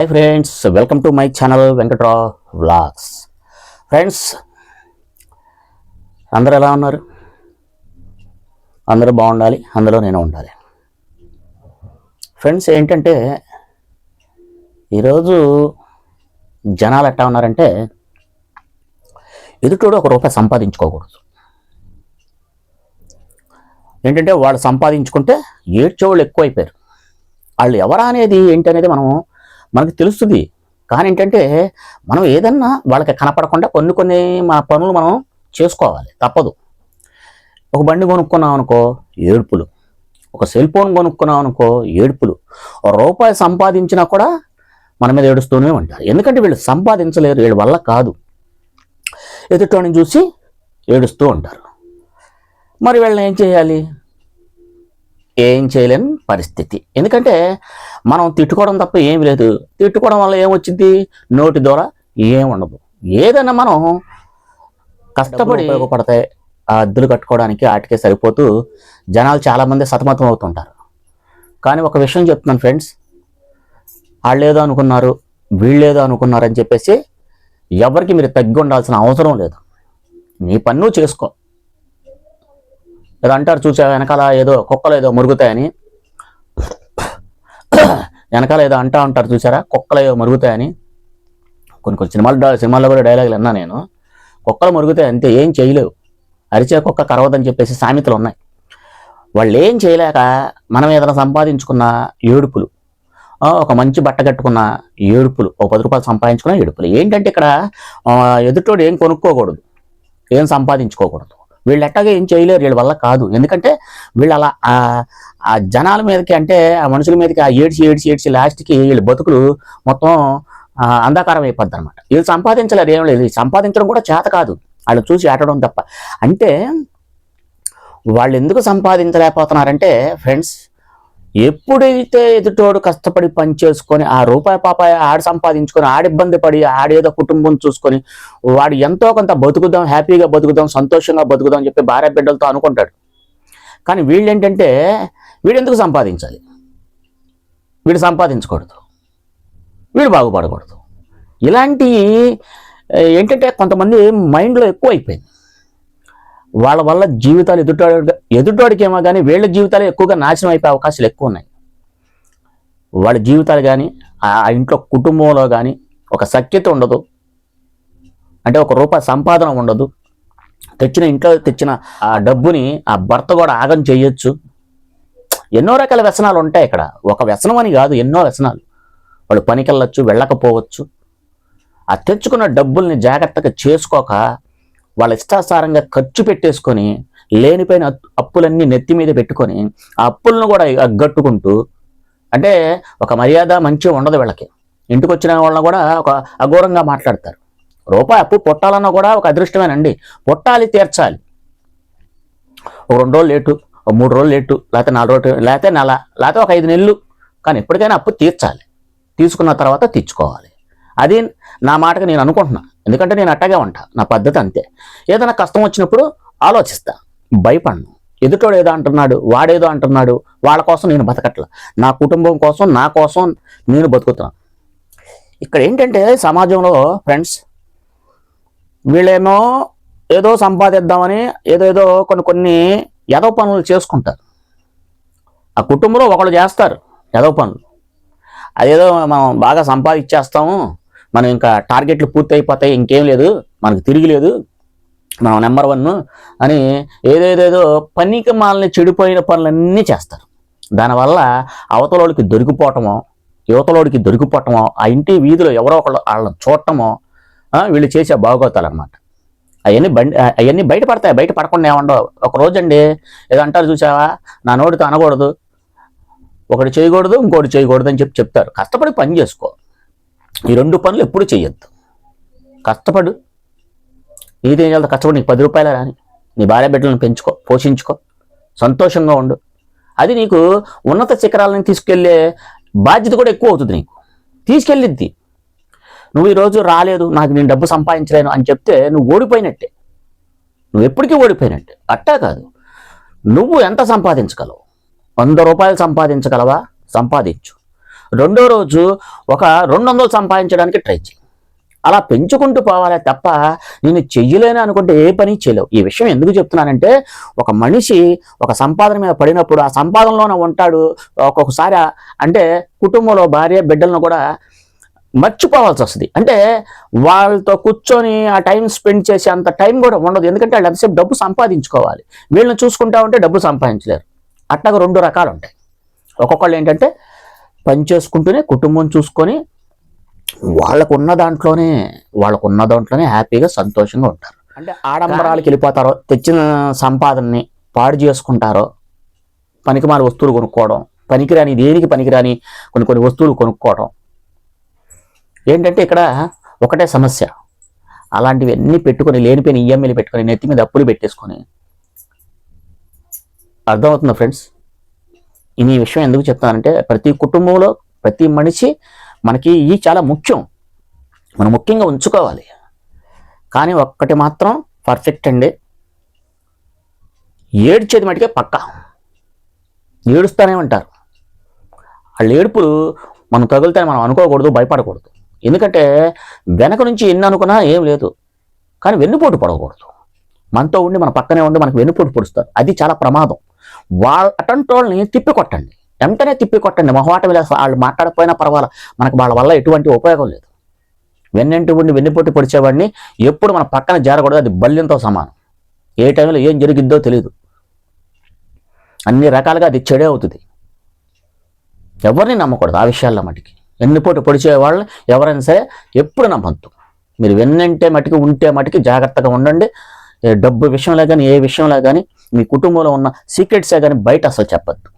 Hi friends welcome to my channel Venkatrao vlogs friends అందరు ఎలా ఉన్నారు? అందరూ బాగుండాలి అందులో నేను ఉండాలి. ఫ్రెండ్స్ ఏంటంటే ఈరోజు జనాలు ఎట్టా ఉన్నారంటే ఎదుటోడు ఒక రూపాయి సంపాదించుకోకూడదు. ఏంటంటే వాళ్ళు సంపాదించుకుంటే ఏడ్చేవాళ్ళు ఎక్కువైపోయారు. వాళ్ళు ఎవరా అనేది ఏంటి అనేది మనం మనకు తెలుస్తుంది. కానీ ఏంటంటే మనం ఏదన్నా వాళ్ళకి కనపడకుండా కొన్ని కొన్ని మన పనులు మనం చేసుకోవాలి. తప్పదు. ఒక బండి కొనుక్కున్నాం అనుకో ఏడుపులు. ఒక సెల్ ఫోన్ కొనుక్కున్నాం అనుకో ఏడుపులు. రూపాయి సంపాదించినా కూడా మన మీద ఏడుస్తూనే ఉంటారు. ఎందుకంటే వీళ్ళు సంపాదించలేరు వీళ్ళ వల్ల కాదు. ఎదుటోని చూసి ఏడుస్తూ ఉంటారు. మరి వీళ్ళని ఏం చేయాలి? ఏం చేయలేని పరిస్థితి. ఎందుకంటే మనం తిట్టుకోవడం తప్ప ఏం లేదు. తిట్టుకోవడం వల్ల ఏమొచ్చింది నోటి ద్వారా ఏం ఉండదు. ఏదైనా మనం కష్టపడి ఉపయోగపడతాయి. ఆ అద్దులు కట్టుకోవడానికి వాటికే సరిపోతూ జనాలు చాలామంది సతమతం అవుతుంటారు. కానీ ఒక విషయం చెప్తున్నాను ఫ్రెండ్స్. వాళ్ళు ఏదో అనుకున్నారు వీళ్ళేదో అనుకున్నారు అని చెప్పేసి ఎవరికి మీరు తగ్గి ఉండాల్సిన అవసరం లేదు. నీ పన్ను చేసుకో. ఏదో అంటారు చూసా వెనకాల ఏదో కుక్కలు ఏదో మురుగుతాయని. వెనకాల ఏదో అంటా ఉంటారు చూసారా కుక్కలు ఏదో మురుగుతాయని. కొన్ని కొన్ని సినిమాలు సినిమాల్లో కూడా డైలాగులు అన్నా నేను. కుక్కలు మురుగుతాయి అంతే ఏం చేయలేవు. అరిచే కుక్క కరవదని చెప్పేసి సామెతలు ఉన్నాయి. వాళ్ళు ఏం చేయలేక మనం ఏదైనా సంపాదించుకున్న ఏడుపులు ఒక మంచి బట్ట కట్టుకున్న ఏడుపులు ఒక పది రూపాయలు సంపాదించుకున్న ఏడుపులు. ఏంటంటే ఇక్కడ ఎదుటోడు ఏం కొనుక్కోకూడదు ఏం సంపాదించుకోకూడదు. వీళ్ళు ఎట్టాగా ఏం చేయలేరు వీళ్ళ వల్ల కాదు. ఎందుకంటే వీళ్ళు అలా ఆ జనాల మీదకి అంటే ఆ మనుషుల మీదకి ఆ ఏడ్చి ఏడ్చి ఏడ్చి లాస్ట్కి వీళ్ళ బతుకులు మొత్తం అంధకారం అయిపోద్ది అనమాట వీళ్ళు సంపాదించలేరు ఏం లేదు. సంపాదించడం కూడా చేత కాదు. వాళ్ళు చూసి ఆటడం తప్ప. అంటే వాళ్ళు ఎందుకు సంపాదించలేకపోతున్నారంటే ఫ్రెండ్స్ ఎప్పుడైతే ఎదుటోడు కష్టపడి పని చేసుకొని ఆ రూపాయి పాపాయ ఆడు సంపాదించుకొని ఆడ ఇబ్బంది పడి ఆడేదో కుటుంబం చూసుకొని వాడు ఎంతో కొంత బతుకుదాం హ్యాపీగా బతుకుదాం సంతోషంగా బతుకుదాం అని చెప్పి భార్య బిడ్డలతో అనుకుంటాడు. కానీ వీళ్ళు ఏంటంటే వీడు ఎందుకు సంపాదించాలి? వీడు సంపాదించకూడదు. వీడు బాగుపడకూడదు. ఇలాంటి ఏంటంటే కొంతమంది మైండ్లో ఎక్కువ అయిపోయింది వాళ్ళ వల్ల జీవితాలు ఎదుట ఎదుటివాడికి ఏమో కానీ వీళ్ళ జీవితాలు ఎక్కువగా నాశనం అయిపోయే అవకాశాలు ఎక్కువ ఉన్నాయి వాళ్ళ జీవితాలు కానీ ఆ ఇంట్లో కుటుంబంలో కానీ ఒక సఖ్యత ఉండదు. అంటే ఒక రూపాయి సంపాదన ఉండదు. తెచ్చిన ఇంట్లో తెచ్చిన ఆ డబ్బుని ఆ భర్త కూడా ఆగం చేయొచ్చు. ఎన్నో రకాల వ్యసనాలు ఉంటాయి ఇక్కడ. ఒక వ్యసనం అని కాదు ఎన్నో వ్యసనాలు. వాళ్ళు పనికి వెళ్ళొచ్చు వెళ్ళకపోవచ్చు. ఆ తెచ్చుకున్న డబ్బుల్ని జాగ్రత్తగా చేసుకోక వాళ్ళ ఇష్టాసారంగా ఖర్చు పెట్టేసుకొని లేనిపోయిన అప్పులన్నీ నెత్తి మీద పెట్టుకొని ఆ అప్పులను కూడా అగ్గట్టుకుంటూ అంటే ఒక మర్యాద మంచిగా ఉండదు వీళ్ళకి. ఇంటికి వచ్చిన వాళ్ళని కూడా ఒక అఘోరంగా మాట్లాడతారు. రూపాయి అప్పు పొట్టాలన్నా కూడా ఒక అదృష్టమేనండి. పొట్టాలి తీర్చాలి. ఒక రెండు రోజులు లేటు ఒక మూడు రోజులు లేటు లేకపోతే నాలుగు రోజులు లేకపోతే నెల లేకపోతే ఒక ఐదు నెలలు. కానీ ఎప్పటికైనా అప్పు తీర్చాలి. తీసుకున్న తర్వాత తీర్చుకోవాలి. అది నా మాటకి నేను అనుకుంటున్నాను ఎందుకంటే నేను అట్టగే ఉంటా. నా పద్ధతి అంతే. ఏదైనా కష్టం వచ్చినప్పుడు ఆలోచిస్తాను భయపడను. ఎదుటోడు ఏదో అంటున్నాడు వాడేదో అంటున్నాడు వాళ్ళ కోసం నేను బతకట్ల. నా కుటుంబం కోసం నా కోసం నేను బతుకుతున్నాను ఇక్కడ ఏంటంటే సమాజంలో ఫ్రెండ్స్ వీళ్ళేమో ఏదో సంపాదిద్దామని ఏదో ఏదో కొన్ని కొన్ని యదో పనులు చేసుకుంటారు. ఆ కుటుంబంలో ఒకళ్ళు చేస్తారు యదో పనులు. అదేదో మనం బాగా సంపాదించేస్తాము మనం ఇంకా టార్గెట్లు పూర్తి అయిపోతాయి ఇంకేం లేదు మనకు తిరిగి లేదు. నెంబర్ వన్ అని ఏదేదేదో పనికి మాలని చెడిపోయిన పనులన్నీ చేస్తారు. దానివల్ల అవతలోడికి దొరికిపోవటమో యువతలోడికి దొరికిపోవటమో ఆ ఇంటి వీధిలో ఎవరో ఒకళ్ళు వాళ్ళని చూడటమో వీళ్ళు చేసే బాగోతాలు అనమాట అవన్నీ బండి అవన్నీ బయట పడతాయి బయట పడకుండా ఏమండవు. ఒక రోజు అండి ఏదో అంటారు చూసావా? నా నోటితో అనకూడదు. ఒకటి చేయకూడదు ఇంకోటి చేయకూడదు అని చెప్పి చెప్తారు. కష్టపడి పని చేసుకో. ఈ రెండు పనులు ఎప్పుడు చేయొద్దు కష్టపడు. ఏదేం చేయాలి కష్టపడి నీకు పది రూపాయలు రాని నీ భార్య బిడ్డలను పెంచుకో పోషించుకో సంతోషంగా ఉండు. అది నీకు ఉన్నత శిఖరాలను తీసుకెళ్ళే బాధ్యత కూడా ఎక్కువ అవుతుంది నీకు. తీసుకెళ్ళిద్ది. నువ్వు ఈరోజు రాలేదు నాకు నేను డబ్బు సంపాదించలేను అని చెప్తే నువ్వు ఓడిపోయినట్టే. నువ్వు ఎప్పటికీ ఓడిపోయినట్టే. అట్టా కాదు. నువ్వు ఎంత సంపాదించగలవు? వంద రూపాయలు సంపాదించగలవా? సంపాదించు. రెండో రోజు ఒక రెండు వందలు సంపాదించడానికి ట్రై చేయి. అలా పెంచుకుంటూ పోవాలే తప్ప నేను చెయ్యలేను అనుకుంటే ఏ పని చేయలేవు. ఈ విషయం ఎందుకు చెప్తున్నానంటే ఒక మనిషి ఒక సంపాదన మీద పడినప్పుడు ఆ సంపాదనలోనే ఉంటాడు. ఒక్కొక్కసారి అంటే కుటుంబంలో భార్య బిడ్డలను కూడా మర్చిపోవాల్సి వస్తుంది. అంటే వాళ్ళతో కూర్చొని ఆ టైం స్పెండ్ చేసే అంత టైం కూడా ఉండదు. ఎందుకంటే వాళ్ళు ఎంతసేపు డబ్బు సంపాదించుకోవాలి. వీళ్ళని చూసుకుంటా ఉంటే డబ్బు సంపాదించలేరు. అట్లాగా రెండు రకాలు ఉంటాయి. ఒక్కొక్కళ్ళు ఏంటంటే పని చేసుకుంటూనే కుటుంబం చూసుకొని వాళ్ళకు ఉన్న దాంట్లోనే వాళ్ళకు ఉన్న దాంట్లోనే హ్యాపీగా సంతోషంగా ఉంటారు. అంటే ఆడంబరాలకు వెళ్ళిపోతారో తెచ్చిన సంపాదనని పాడు చేసుకుంటారో పనికిమాల వస్తువులు కొనుక్కోవడం పనికిరాని దేనికి పనికిరాని కొన్ని కొన్ని వస్తువులు కొనుక్కోవడం ఏంటంటే ఇక్కడ ఒకటే సమస్య. అలాంటివి అన్నీ పెట్టుకొని లేనిపోయిన ఈఎంఐలు పెట్టుకొని నెత్తి మీద అప్పులు పెట్టేసుకొని. అర్థమవుతుందా ఫ్రెండ్స్? ఈ విషయం ఎందుకు చెప్తానంటే ప్రతి కుటుంబంలో ప్రతి మనిషి మనకి ఈ చాలా ముఖ్యం. మనం ముఖ్యంగా ఉంచుకోవాలి. కానీ ఒక్కటి మాత్రం పర్ఫెక్ట్ అండి. ఏడ్చేది మటుకే పక్క. ఏడుస్తూనే ఉంటారు. వాళ్ళు ఏడుపులు మనం తగులుతాయని మనం అనుకోకూడదు భయపడకూడదు. ఎందుకంటే వెనక నుంచి ఎన్ని అనుకున్నా ఏం లేదు. కానీ వెన్నుపోటు పడకూడదు. మనతో ఉండి మన పక్కనే ఉండి మనకు వెన్నుపోటు పొడుస్తారు. అది చాలా ప్రమాదం. వాళ్ళ అటంటోళ్ళని తిప్పి కొట్టండి. వెంటనే తిప్పి కొట్టండి. మొహమాటం లేదు వాళ్ళు మాట్లాడకపోయినా పర్వాలేదు మనకు వాళ్ళ వల్ల ఎటువంటి ఉపయోగం లేదు. వెన్నంటి ఉండి వెన్నుపోటు పొడిచేవాడిని ఎప్పుడు మన పక్కన జారకూడదు. అది బల్యంతో సమానం. ఏ టైంలో ఏం జరిగిద్దో తెలియదు అన్ని రకాలుగా అది చెడే అవుతుంది. ఎవరిని నమ్మకూడదు ఆ విషయాల్లో మటుకి. వెన్నుపోటు పొడిచే వాళ్ళని ఎవరైనా సరే ఎప్పుడు నమ్మద్దు. మీరు వెన్నంటే మటుకి ఉంటే మటుకి జాగ్రత్తగా ఉండండి. డబ్బు విషయంలో కానీ ఏ విషయంలో కానీ మీ కుటుంబంలో ఉన్న సీక్రెట్సే కానీ బయట అసలు చెప్పద్దు.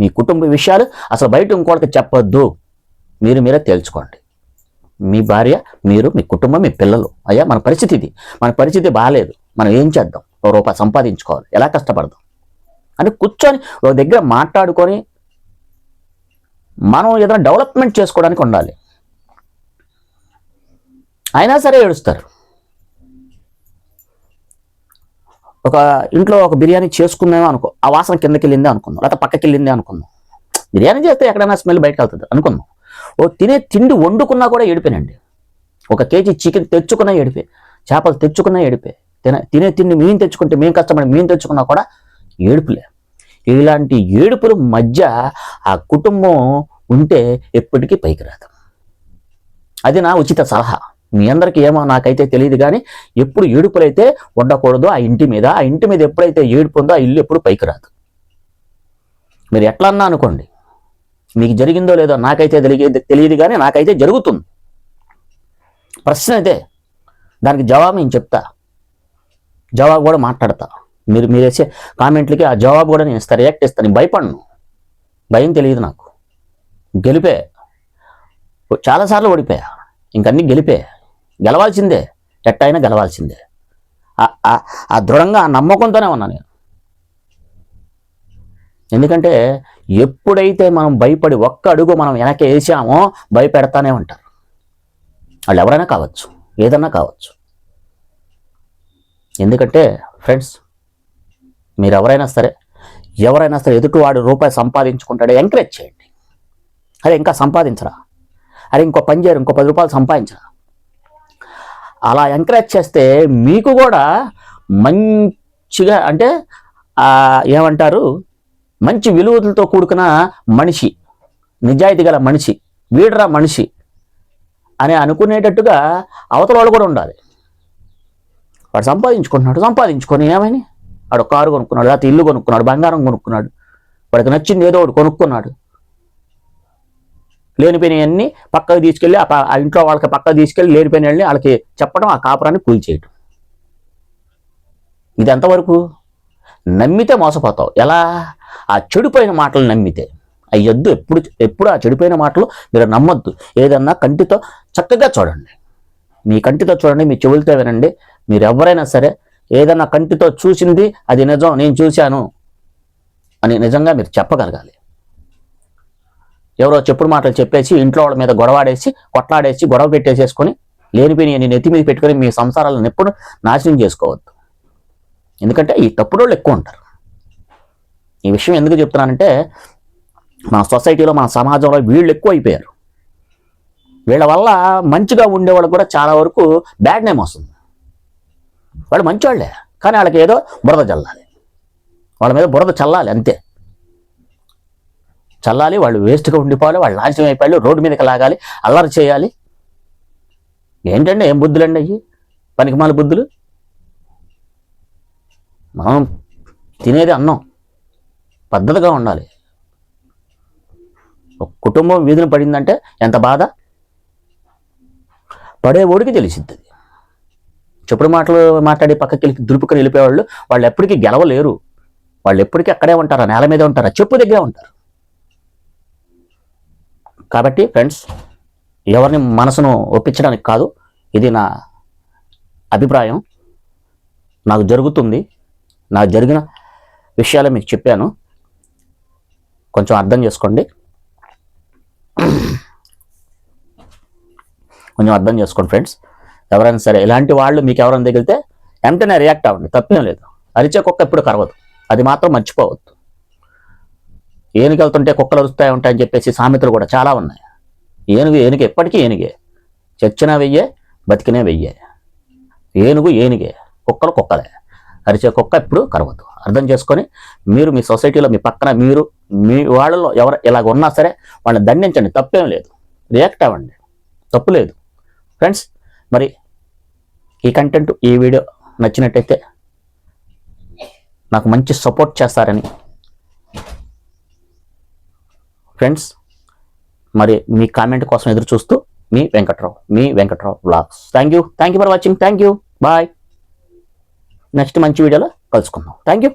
మీ కుటుంబ విషయాలు అసలు బయట ఇంకోటికి చెప్పొద్దు. మీరు మీరే తేల్చుకోండి. మీ భార్య మీరు మీ కుటుంబం మీ పిల్లలు. అయ్యా మన పరిస్థితి ఇది. మన పరిస్థితి బాగాలేదు మనం ఏం చేద్దాం? ఒక రూపాయి సంపాదించుకోవాలి. ఎలా కష్టపడదాం? అని కూర్చొని ఒక దగ్గర మాట్లాడుకొని మనం ఏదైనా డెవలప్మెంట్ చేసుకోవడానికి ఉండాలి. అయినా సరే ఏడుస్తారు. ఒక ఇంట్లో ఒక బిర్యానీ చేసుకుందామో అనుకో ఆ వాసన కిందకి వెళ్ళిందే అనుకుందాం. లేకపోతే పక్కకి వెళ్ళిందే అనుకుందాం. బిర్యానీ చేస్తే ఎక్కడైనా స్మెల్ బయటకు వెళ్తుంది అనుకుందాం. ఓ తినే తిండి వండుకున్నా కూడా ఏడిపోయినండి ఒక కేజీ చికెన్ తెచ్చుకున్నా ఏడిపే చేపలు తెచ్చుకున్నా ఏడిపే తిన తినే తిండి మేము తెచ్చుకుంటే మేము కష్టపడి మేము తెచ్చుకున్నా కూడా ఏడుపులే. ఇలాంటి ఏడుపుల మధ్య ఆ కుటుంబం ఉంటే ఎప్పటికీ పైకి రాదు. అది నా ఉచిత సలహా. మీ అందరికీ ఏమో నాకైతే తెలియదు కానీ ఎప్పుడు ఏడుపులైతే ఉండకూడదు ఆ ఇంటి మీద ఆ ఇంటి మీద ఎప్పుడైతే ఏడుపు ఉందో ఆ ఇల్లు ఎప్పుడు పైకి రాదు. మీరు ఎట్లా అన్నా అనుకోండి మీకు జరిగిందో లేదో నాకైతే తెలియదు తెలియదు కానీ నాకైతే జరుగుతుంది. ప్రశ్న అయితే దానికి జవాబు నేను చెప్తా. జవాబు కూడా మాట్లాడతా. మీరు మీరు వేసే కామెంట్లకి ఆ జవాబు కూడా నేను ఇస్తాను రియాక్ట్ ఇస్తాను నేను భయపడను. భయం తెలియదు నాకు. గెలిపే. చాలాసార్లు ఓడిపోయా. ఇంకన్నీ గెలిపే. గెలవాల్సిందే. ఎట్టయినా గెలవాల్సిందే. ఆ- దృఢంగా ఆ నమ్మకంతోనే ఉన్నా నేను. ఎందుకంటే ఎప్పుడైతే మనం భయపడి ఒక్క అడుగు మనం వెనక వేసామో భయపెడతానే ఉంటారు. వాళ్ళు ఎవరైనా కావచ్చు ఏదన్నా కావచ్చు. ఎందుకంటే ఫ్రెండ్స్ మీరు ఎవరైనా సరే ఎవరైనా సరే ఎదుటివాడు రూపాయి సంపాదించుకుంటాడో ఎంకరేజ్ చేయండి. అరే ఇంకా సంపాదించరా? అరే ఇంకో పని చేయరు ఇంకో పది రూపాయలు సంపాదించరా? అలా ఎంకరేజ్ చేస్తే మీకు కూడా మంచిగా అంటే ఏమంటారు? మంచి విలువలతో కూడుకున్న మనిషి నిజాయితీ గల మనిషి వీడరా మనిషి అని అనుకునేటట్టుగా అవతల వాళ్ళు కూడా ఉండాలి. వాడు సంపాదించుకుంటున్నాడు సంపాదించుకొని ఏమని వాడు కారు కొనుక్కున్నాడు లేకపోతే ఇల్లు కొనుక్కున్నాడు బంగారం కొనుక్కున్నాడు వాడికి నచ్చింది ఏదో ఒకటి కొనుక్కున్నాడు. లేనిపోయినవన్నీ పక్కకు తీసుకెళ్ళి ఆ ఇంట్లో వాళ్ళకి పక్కకు తీసుకెళ్ళి లేనిపోయిన వాళ్ళకి చెప్పడం ఆ కాపురాన్ని కూల్చేయటం. ఇది ఎంతవరకు? నమ్మితే మోసపోతావు. ఎలా? ఆ చెడిపోయిన మాటలు నమ్మితే. అయ్యొద్దు ఎప్పుడు ఎప్పుడు ఆ చెడిపోయిన మాటలు మీరు నమ్మొద్దు. ఏదన్నా కంటితో చక్కగా చూడండి. మీ కంటితో చూడండి మీ చెవులతో వినండి. మీరు ఎవరైనా సరే ఏదన్నా కంటితో చూసింది అది నిజం నేను చూశాను అని నిజంగా మీరు చెప్పగలగాలి. ఎవరో చెప్పుడు మాటలు చెప్పేసి ఇంట్లో వాళ్ళ మీద గొడవాడేసి కొట్లాడేసి గొడవ పెట్టేసేసుకొని లేనిపోయి నేను నెత్తి మీద పెట్టుకొని మీ సంసారాలను ఎప్పుడు నాశనం చేసుకోవద్దు. ఎందుకంటే ఈ తప్పుడు వాళ్ళు ఎక్కువ ఉంటారు. ఈ విషయం ఎందుకు చెప్తున్నానంటే మన సొసైటీలో మన సమాజంలో వీళ్ళు ఎక్కువ అయిపోయారు. వీళ్ళ వల్ల మంచిగా ఉండేవాళ్ళు కూడా చాలా వరకు బ్యాడ్ నేమ్ వస్తుంది. వాళ్ళు మంచివాళ్ళే కానీ వాళ్ళకి ఏదో బురద చల్లాలి. వాళ్ళ మీద బురద చల్లాలి అంతే. చల్లాలి వాళ్ళు వేస్ట్గా ఉండిపోవాలి వాళ్ళు నాశనం అయిపోయాలి రోడ్డు మీదకి లాగాలి అల్లరి చేయాలి. ఏంటండి ఏం బుద్ధులండి అయ్యి? పనికిమాల బుద్ధులు? మనం తినేది అన్నం పద్ధతిగా ఉండాలి. ఒక కుటుంబం వీధిన పడిందంటే ఎంత బాధ? పడే ఓడికి తెలిసిద్ది. చెప్పుడు మాటలు మాట్లాడి పక్కకి వెళ్ళి దులుపుకొని వెళ్ళిపోయేవాళ్ళు వాళ్ళు ఎప్పటికీ గెలవలేరు. వాళ్ళు ఎప్పటికీ అక్కడే ఉంటారా నేల మీద ఉంటారా? చెప్పు దగ్గరే ఉంటారు. కాబట్టి ఫ్రెండ్స్ ఎవరిని మనసును ఒప్పించడానికి కాదు ఇది నా అభిప్రాయం. నాకు జరుగుతుంది నాకు జరిగిన విషయాలు మీకు చెప్పాను. కొంచెం అర్థం చేసుకోండి. కొంచెం అర్థం చేసుకోండి ఫ్రెండ్స్. ఎవరైనా సరే ఇలాంటి వాళ్ళు మీకు ఎవరైనా తగిలితే వెంటనే రియాక్ట్ అవ్వండి తప్పేం లేదు. అరిచే కుక్క ఎప్పుడు కరవదు. అది మాత్రం మర్చిపోవద్దు. ఏనుగు వెళ్తుంటే కుక్కలు అరుస్తాయి ఉంటాయని చెప్పేసి సామెతలు కూడా చాలా ఉన్నాయి. ఏనుగు ఏనుగు ఎప్పటికీ ఏనుగే. చచ్చినా వెయ్యే బతికినే వెయ్యే. ఏనుగు ఏనుగే కుక్కలు కుక్కలే. అరిచే కుక్క ఎప్పుడు కరవద్దు అర్థం చేసుకొని మీరు మీ సొసైటీలో మీ పక్కన మీరు మీ వాళ్ళలో ఎవరు ఇలాగ ఉన్నా సరే వాళ్ళని దండించండి. తప్పేం లేదు. రియాక్ట్ అవ్వండి. తప్పు లేదు. ఫ్రెండ్స్ మరి ఈ కంటెంట్ ఈ వీడియో నచ్చినట్టయితే నాకు మంచి సపోర్ట్ చేస్తారని ఫ్రెండ్స్ మరి మీ కామెంట్ కోసం ఎదురు చూస్తూ మీ వెంకట్రావు మీ Venkatrao blogs thank you thank you for watching thank you bye next మంచి వీడియోలో కలుసుకుందాం. Thank you